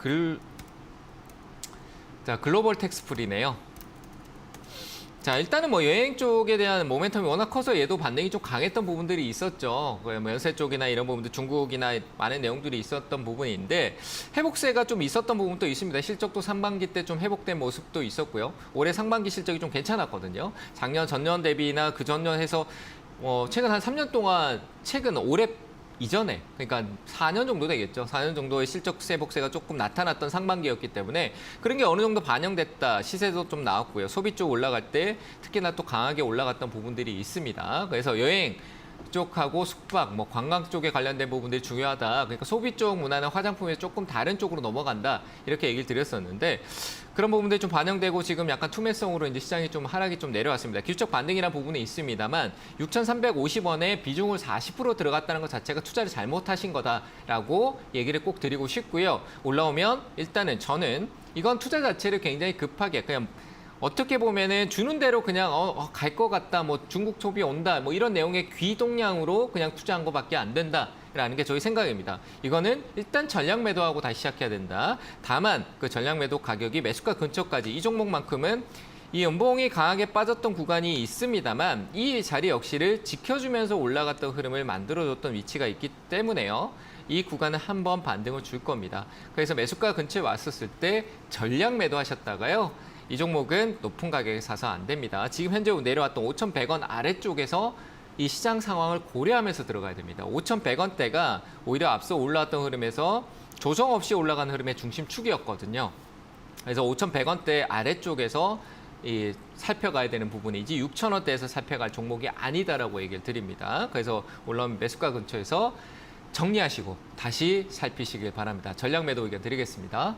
글, 자 글로벌 텍스풀이네요. 자 일단은 뭐 여행 쪽에 대한 모멘텀이 워낙 커서 얘도 반등이 좀 강했던 부분들이 있었죠. 그뭐 연세 쪽이나 이런 부분들 중국이나 많은 내용들이 있었던 부분인데 회복세가 좀 있었던 부분도 있습니다. 실적도 상반기 때 좀 회복된 모습도 있었고요. 올해 상반기 실적이 좀 괜찮았거든요. 작년 전년 대비나 그 전년 해서 어, 최근 한 3년 동안 최근 올해 이전에 그러니까 4년 정도 되겠죠. 4년 정도의 실적 회복세가 조금 나타났던 상반기였기 때문에 그런 게 어느 정도 반영됐다. 시세도 좀 나왔고요. 소비 쪽 올라갈 때 특히나 또 강하게 올라갔던 부분들이 있습니다. 그래서 여행 쪽하고 숙박, 뭐 관광 쪽에 관련된 부분들이 중요하다. 그러니까 소비 쪽 문화는 화장품에 조금 다른 쪽으로 넘어간다. 이렇게 얘기를 드렸었는데 그런 부분들이 좀 반영되고 지금 약간 투매성으로 이제 시장이 좀 하락이 좀 내려왔습니다. 기술적 반등이라는 부분이 있습니다만 6,350원에 비중을 40% 들어갔다는 것 자체가 투자를 잘못하신 거다라고 얘기를 꼭 드리고 싶고요. 올라오면 일단은 저는 이건 투자 자체를 굉장히 급하게 그냥 어떻게 보면은 주는 대로 그냥 어, 갈 것 같다, 뭐 중국 소비 온다, 뭐 이런 내용의 귀동량으로 그냥 투자한 것밖에 안 된다 라는 게 저희 생각입니다. 이거는 일단 전량 매도하고 다시 시작해야 된다. 다만 그 전량 매도 가격이 매수가 근처까지 이 종목만큼은 이 연봉이 강하게 빠졌던 구간이 있습니다만 이 자리 역시를 지켜주면서 올라갔던 흐름을 만들어줬던 위치가 있기 때문에요. 이 구간은 한 번 반등을 줄 겁니다. 그래서 매수가 근처에 왔었을 때 전량 매도하셨다가요. 이 종목은 높은 가격에 사서 안 됩니다. 지금 현재 내려왔던 5,100원 아래쪽에서 이 시장 상황을 고려하면서 들어가야 됩니다. 5,100원대가 오히려 앞서 올라왔던 흐름에서 조정 없이 올라가는 흐름의 중심축이었거든요. 그래서 5,100원대 아래쪽에서 이 살펴가야 되는 부분이지 6,000원대에서 살펴갈 종목이 아니다라고 얘기를 드립니다. 그래서 올라온 매수가 근처에서 정리하시고 다시 살피시길 바랍니다. 전략 매도 의견 드리겠습니다.